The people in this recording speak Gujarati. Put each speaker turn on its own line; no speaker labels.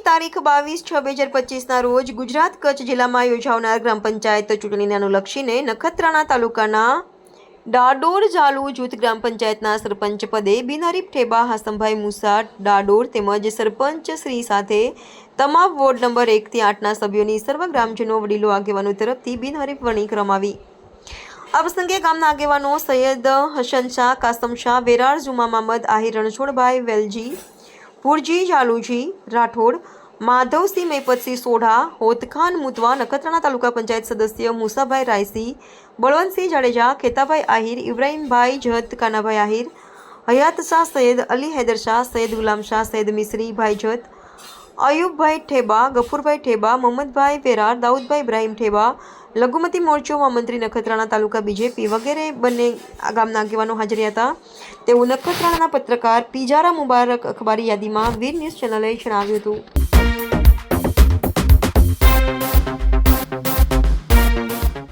તારીખ બાવીસ છ બે હજાર પચીસના રોજ ગુજરાત કચ્છ જિલ્લામાં યોજાનાર ગ્રામ પંચાયત ચૂંટણીને અનુલક્ષીને નખત્રાણા તાલુકાના ડાડોર ઝાલુ જૂથ ગ્રામ પંચાયતના સરપંચ પદે બિનહરીફ ઠેબા હાસમભાઈ મુસા ડાડોર તેમજ સરપંચ શ્રી સાથે તમામ વોર્ડ નંબર એકથી આઠના સભ્યોની સર્વ ગ્રામજનો વડીલો આગેવાનો તરફથી બિનહરીફ વરણી કરવામાં આવી. આ પ્રસંગે ગામના આગેવાનો સૈયદ હસન શાહ, કાસમ શાહ, વેરાર જુમા મહમદ, આહિર રણછોડભાઈ, વેલજી ભુરજી જાલુજી રાઠોડ, માધવસિંહ, મેપતસિંહ સોઢા, હોતખાન, મુતવા, નખત્રાણા તાલુકા પંચાયત સદસ્ય, મુસાભાઈ રાયસી, બળવંતસિંહ જાડેજા, ખેતાભાઈ આહિર, ઇબ્રાહીમભાઈ જત કાનાભાઈ આહિર, હયાત શાહ સૈયદ અલી હૈદર શાહ, સૈયદ ગુલામ શાહ, સૈયદ મિસરી ભાઈ જત અયુબભાઈ ઠેબા, ગફુરભાઈ ઠેબા મોહમ્મદભાઈ વેરાર, દાઉદભાઈ ઇબ્રાહીમ ઠેબા, લઘુમતી મોરચો મહામંત્રી નખત્રાણા તાલુકા બીજેપી વગેરે બંને ગામના આગેવાનો હાજર હતા. તેવું નખત્રાણાના પત્રકાર પીજારા મુબારક અખબારી યાદીમાં વીર ન્યૂઝ ચેનલે જણાવ્યું હતું.